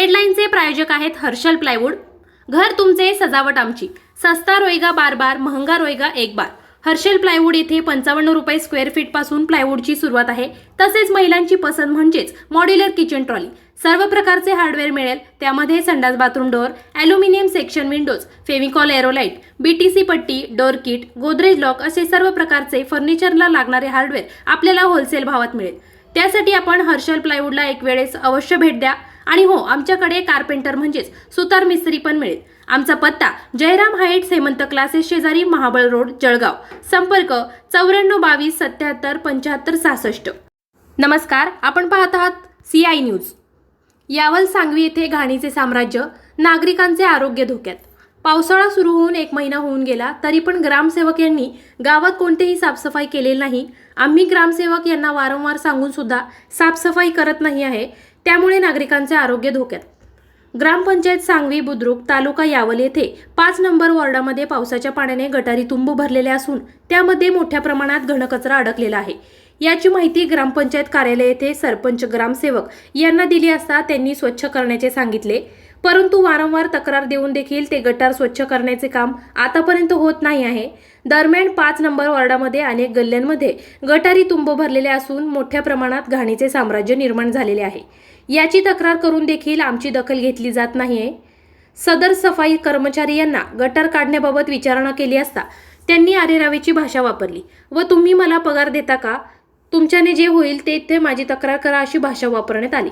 हेडलाईनचे प्रायोजक आहेत हर्षल प्लायवूड. घर तुमचे सजावट आमची. सस्ता रोयगा बार बार महंगा रोयगा एक बार. हर्षल प्लायवूड येथे पंचावन्न रुपये स्क्वेअर फीटपासून प्लायवूडची सुरुवात आहे. तसेच महिलांची पसंत म्हणजेच मॉड्युलर किचन ट्रॉली सर्व प्रकारचे हार्डवेअर मिळेल. त्यामध्ये संडास bathroom door aluminium section windows Fevicol Aerolite BTC पट्टी डोअर किट गोदरेज लॉक असे सर्व प्रकारचे फर्निचरला लागणारे हार्डवेअर आपल्याला होलसेल भावात मिळेल. त्यासाठी आपण हर्षल प्लायवूडला एक वेळेस अवश्य भेट द्या. आणि हो आमच्याकडे कार्पेंटर म्हणजेच सुतार मिस्त्री पण मिळेल. आमचा पत्ता जयराम हाईट्स हेमंत क्लासेस शेजारी महाबळ रोड जळगाव. संपर्क चौऱ्याण्णव बावीस सत्याहत्तर पंच्याहत्तर सहासष्ट. नमस्कार आपण पाहत आहात C I news Yawal Sangvi येथे घाणीचे साम्राज्य नागरिकांचे आरोग्य धोक्यात. पावसाळा सुरू होऊन एक महिना होऊन गेला तरी पण ग्रामसेवक यांनी गावात कोणतेही साफसफाई केलेली नाही. आम्ही ग्रामसेवक यांना वारंवार सांगून सुद्धा साफसफाई करत नाही आहे. त्यामुळे नागरिकांचे आरोग्य धोक्यात. ग्रामपंचायत सांगवी बुद्रुक तालुका यावल येथे पाच नंबर वॉर्डामध्ये पावसाच्या पाण्याने गटारी तुंबू भरलेल्या असून त्यामध्ये मोठ्या प्रमाणात घनकचरा अडकलेला आहे. याची माहिती ग्रामपंचायत कार्यालय येथे सरपंच ग्रामसेवक यांना दिली असता त्यांनी स्वच्छ करण्याचे सांगितले. परंतु वारंवार तक्रार देऊन देखील ते गटार स्वच्छ करण्याचे काम आतापर्यंत होत नाही आहे. दरम्यान पाच नंबर वॉर्डामध्ये अनेक गल्ल्यांमध्ये गटारी तुंब भरलेले असून मोठ्या प्रमाणात घाणीचे साम्राज्य निर्माण झालेले आहे. याची तक्रार करून देखील आमची दखल घेतली जात नाहीये. सदर सफाई कर्मचारी यांना गटार काढण्याबाबत विचारणा केली असता त्यांनी आरेरावेची भाषा वापरली. व तुम्ही मला पगार देता का? तुमच्याने जे होईल ते ते माझी तक्रार करा अशी भाषा वापरण्यात आली.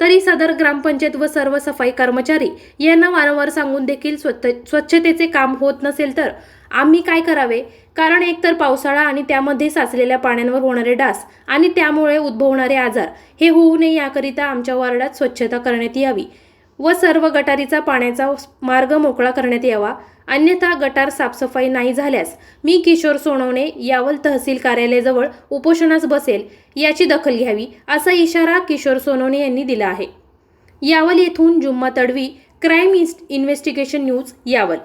तरी सदर ग्रामपंचायत व सर्व सफाई कर्मचारी यांना वारंवार सांगून देखील स्वच्छ स्वच्छतेचे काम होत नसेल तर आम्ही काय करावे? कारण एकतर पावसाळा आणि त्यामध्ये साचलेल्या पाण्यांवर होणारे डास आणि त्यामुळे उद्भवणारे आजार हे होऊ नये याकरिता आमच्या वार्डात स्वच्छता करण्यात यावी व सर्व गटारीचा पाण्याचा मार्ग मोकळा करण्यात यावा. अन्यथा गटार साफसफाई नाही झाल्यास मी किशोर सोनवणे यावल तहसील कार्यालयाजवळ उपोषणास बसेल याची दखल घ्यावी असा इशारा किशोर सोनवणे यांनी दिला आहे. यावल येथून Jumma Tadvi crime investigation news Yawal.